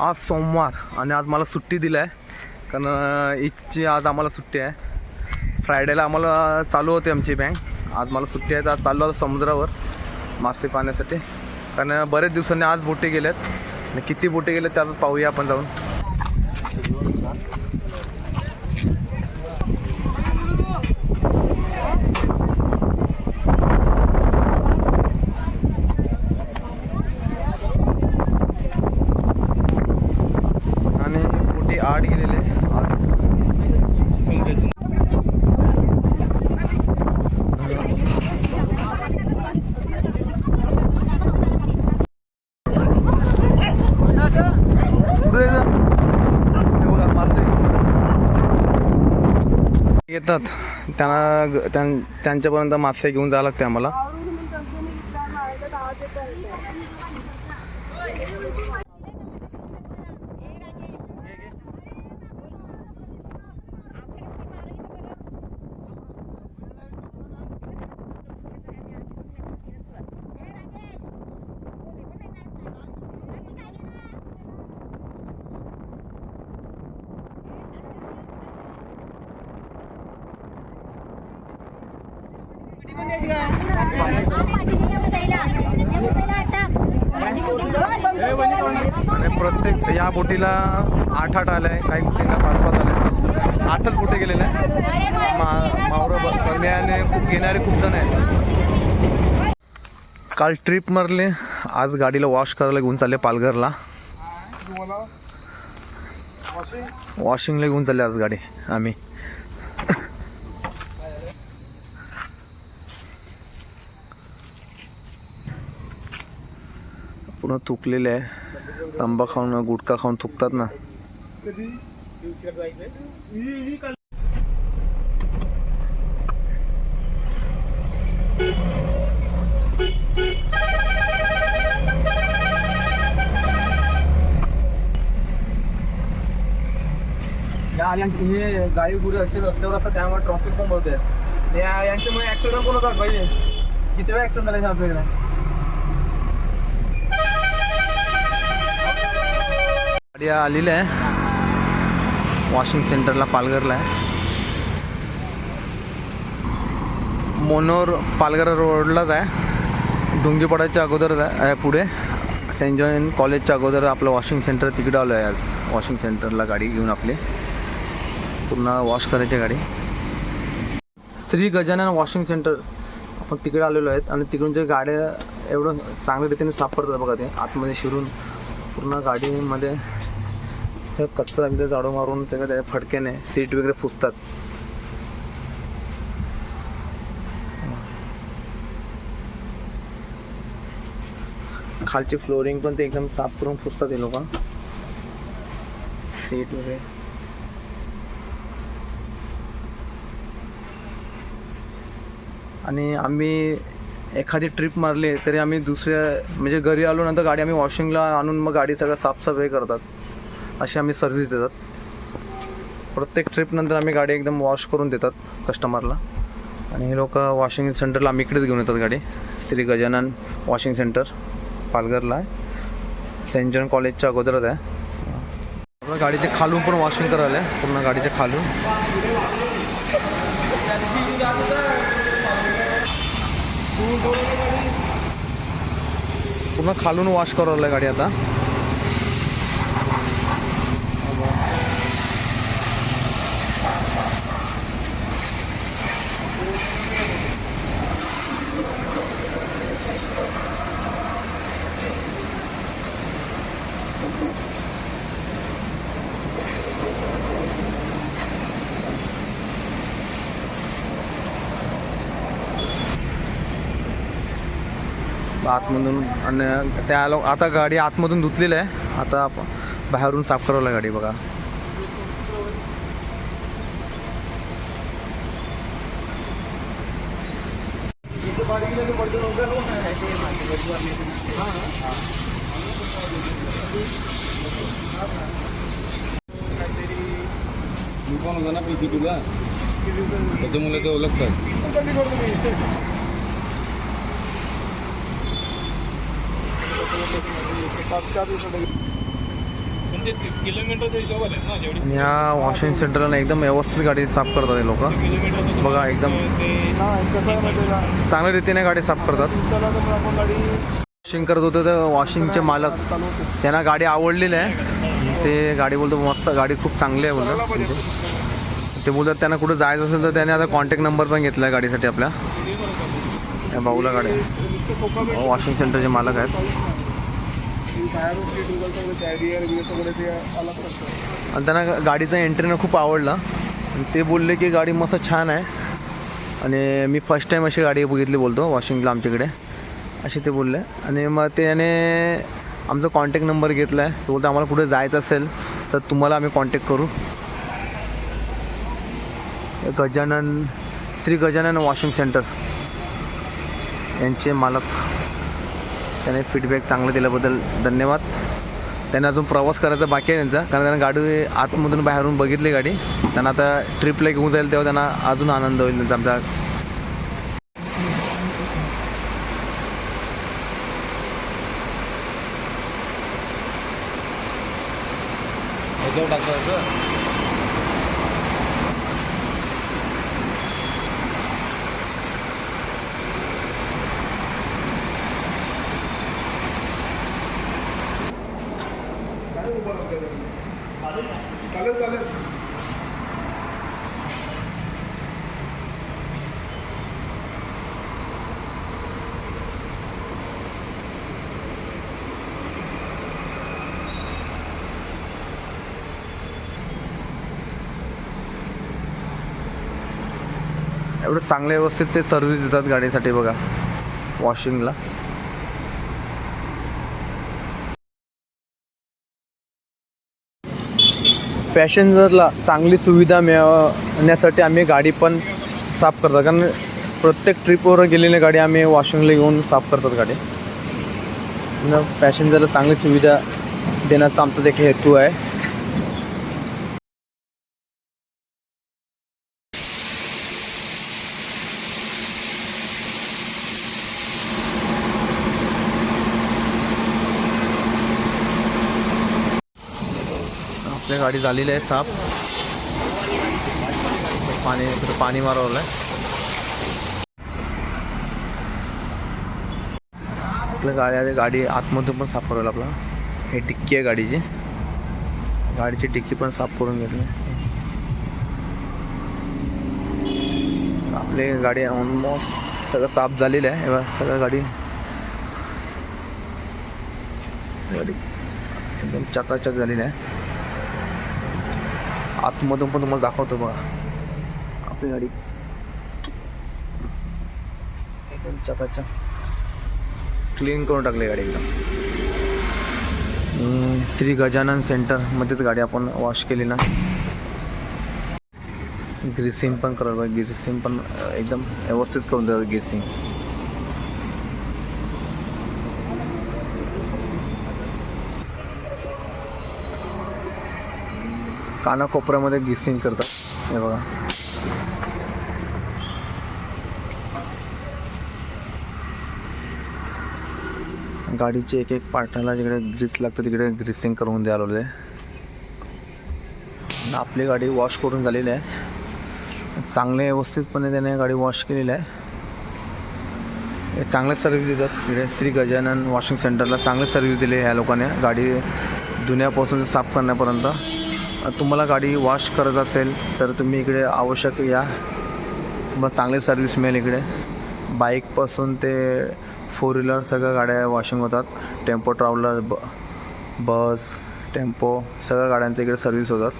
आज सोमवार आणि आज मला सुट्टी दिली आहे कारण ईदची आज आम्हाला सुट्टी आहे. फ्रायडेला आम्हाला चालू होते आमची बँक आज मला सुट्टी आहे तर आज चाललो आता समुद्रावर मासे पाहण्यासाठी. कारण बरेच दिवसांनी आज बोटी गेल्यात आणि किती बोटे गेल्यात त्यात पाहूया आपण जाऊन आणि बोटी गेलेले येतात. त्यांना त्यांच्यापर्यंत मासे घेऊन जावं लागते आम्हाला आणि प्रत्येक या बोटीला आठ आठ आल्या आहे काही बोटीला पाच पाच आल्या. आहेत. आठच बोटी गेलेल्या आहेत मा मावरं ब- करण्याने खूप घेणारे खूप जण आहेत. काल ट्रिप मारले. आज गाडीला वॉश करायला घेऊन चालले पालघरला. वॉशिंगला घेऊन चालले आज गाडी आम्ही. पुन्हा थुकलेले आहे. तांबा खाऊन गुटखा खाऊन थुकतात ना. या हे गाडी गुढी असे रस्त्यावर असतात त्यामुळे ट्रॉफिक पण होते या यांच्यामुळे ऍक्सिडेंट पण होतात पाहिजे किती वेळा ऍक्सिडेंट झाले आपल्याकडे? गाडी आलेली आहे. वॉशिंग सेंटरला पालघरला आहे. मोनोर पालघर रोडलाच आहे. डोंगीपाड्याच्या अगोदरच आहे पुढे. सेंट जॉन कॉलेजच्या अगोदर आपलं वॉशिंग सेंटर तिकडं आलो आहे आज. वॉशिंग सेंटरला गाडी घेऊन आपली. पूर्ण वॉश करायची गाडी. श्री गजानन वॉशिंग सेंटर आपण तिकडे आलेलो आहेत आणि तिकडून जे गाड्या एवढं चांगल्या रीतीने साफ करतात बघा ते. आतमध्ये शिरून पूर्ण गाडीमध्ये असं कचरा एकदा झाडू मारून त्याच्या त्याच्या फडक्याने सीट वगैरे फुसतात खालची फ्लोरिंग पण ते एकदम साफ करून फुसतात हे लोक. सीट वगैरे. आणि आम्ही एखादी ट्रिप मारली तरी आम्ही दुसऱ्या म्हणजे घरी आलो नंतर गाडी आम्ही वॉशिंगला आणून मग गाडी सगळं साफसफाई करतात. अशी आम्ही सर्व्हिस देतात. प्रत्येक ट्रिपनंतर आम्ही गाडी एकदम वॉश करून देतात कस्टमरला आणि हे लोक वॉशिंग सेंटरला आम्ही इकडेच घेऊन येतात गाडी. श्री गजानन वॉशिंग सेंटर पालघरला आहे. सेंट जॉन कॉलेजच्या अगोदरच आहे. आपल्या गाडीचे खालून पण वॉशिंग करायला आहे. पूर्ण गाडीचे खालून. पूर्ण खालून वॉश करायला गाडी आता. आतमधून आणि त्या लोक आता गाडी आतमधून धुतलेली आहे. आता आपण बाहेरून साफ करावं गाडी बघा. मी होता ना पीसी तुला त्याच्यामुळे ते ओळखतात. आणि ह्या वॉशिंग सेंटरला एकदम व्यवस्थित गाडी साफ करतात हे लोक. बघा एकदम चांगल्या रीतीने गाडी साफ करतात. वॉशिंग करत होते तर वॉशिंगचे मालक. त्यांना गाडी आवडलेली आहे. ते गाडी बोलतो मस्त गाडी खूप चांगली आहे बोलतो ते बोलतात त्यांना कुठं जायचं असेल तर त्याने आता कॉन्टॅक्ट नंबर पण घेतला आहे गाडीसाठी आपल्या. या भाऊला गाडी वॉशिंग सेंटरचे मालक आहेत. आणि त्यांना गाडीचं एंट्रीनं खूप आवडलं. आणि ते बोलले की गाडी मस्त छान आहे. आणि मी फर्स्ट टाईम अशी गाडी बघितली बोलतो वॉशिंगला आमच्याकडे. असे ते बोलले. आणि मग त्याने आमचा कॉन्टॅक्ट नंबर घेतला आहे तो बोलतो आम्हाला कुठे जायचं असेल तर तुम्हाला आम्ही कॉन्टॅक्ट करू. Gajanan Shri Gajanan washing centre. यांचे मालक. त्याने फीडबॅक चांगलं दिल्याबद्दल धन्यवाद. त्यांना अजून प्रवास करायचा बाकी आहे त्यांचा कारण त्यांना गाडी आतमधून बाहेरून बघितली गाडी. त्यांना आता ट्रिपला घेऊन जाईल तेव्हा त्यांना अजून आनंद होईल त्यांचा आमचा. चालेल चालेल. एवढं चांगले व्यवस्थित ते सर्व्हिस देतात गाडीसाठी बघा वॉशिंगला पॅसेंजरला चांगली सुविधा मिळवण्यासाठी आम्ही गाडी पण साफ करतात. कारण प्रत्येक ट्रिपवर गेलेली गाडी आम्ही वॉशिंगला घेऊन साफ करतात गाडी. पॅसेंजरला चांगली सुविधा देण्याचा आमचा देखील हेतू आहे. आपल्या गाडी झालेली आहे साफ. पाणी तिथं पाणी मारवलं आहे. आपल्या गाड्या गाडी आतमधून पण साफ करायला आपला. हे टिक्की आहे गाडीची. गाडीची टिक्की पण साफ करून घेतली. आपली गाडी ऑलमोस्ट सगळं साफ झालेलं आहे. हे सगळं गाडी. गाडी एकदम चकाचक झालेली आहे. आतमधून पण तुम्हाला दाखवतो बघा. आपली गाडी. एकदम चकाचक. क्लीन करून टाकली गाडी एकदम. श्री गजानन सेंटरमध्येच गाडी आपण वॉश केली ना. ग्रीसिंग पण करायला पाहिजे ग्रीसिंग पण एकदम व्यवस्थित करून द्यावं ग्रीसिंग कानाकोपऱ्यामध्ये गिसिंग करतात. हे बघा. गाडीचे एक एक पार्टाला जिकडे ग्रीस लागतं तिकडे ग्रीसिंग करून द्यायला आहे आपली गाडी वॉश करून झालेली आहे. चांगले व्यवस्थितपणे त्याने गाडी वॉश केलेली आहे. हे चांगले सर्व्हिस देतात. इकडे श्री गजानन वॉशिंग सेंटरला चांगले सर्व्हिस दिली ह्या लोकांनी. गाडी धुण्यापासून साफ करण्यापर्यंत. तुम्हाला गाडी वॉश करत असेल तर तुम्ही इकडे आवश्यक या. तुम्हाला चांगली सर्व्हिस मिळेल इकडे. बाईकपासून ते फोर व्हीलर सगळ्या गाड्या वॉशिंग होतात. टेम्पो ट्रॅव्हलर ब बस टेम्पो सगळ्या गाड्यांच्या इकडे सर्व्हिस होतात.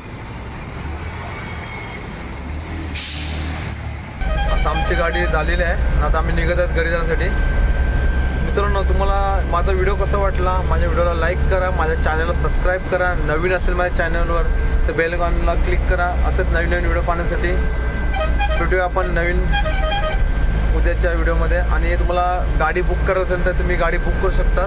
आता आमची गाडी झालेली आहे. आता आम्ही निघत आहेत घरी जाण्यासाठी. मित्रांनो तुम्हाला माझा व्हिडिओ कसा वाटला? माझ्या व्हिडिओला लाईक करा माझ्या चॅनलला सबस्क्राईब करा. नवीन असेल माझ्या चॅनलवर तर बेलकॉनला क्लिक करा. असेच नवीन नवीन व्हिडिओ पाहण्यासाठी. भेटूया आपण नवीन उद्याच्या व्हिडिओमध्ये. आणि तुम्हाला गाडी बुक करत असेल तर तुम्ही गाडी बुक करू शकता.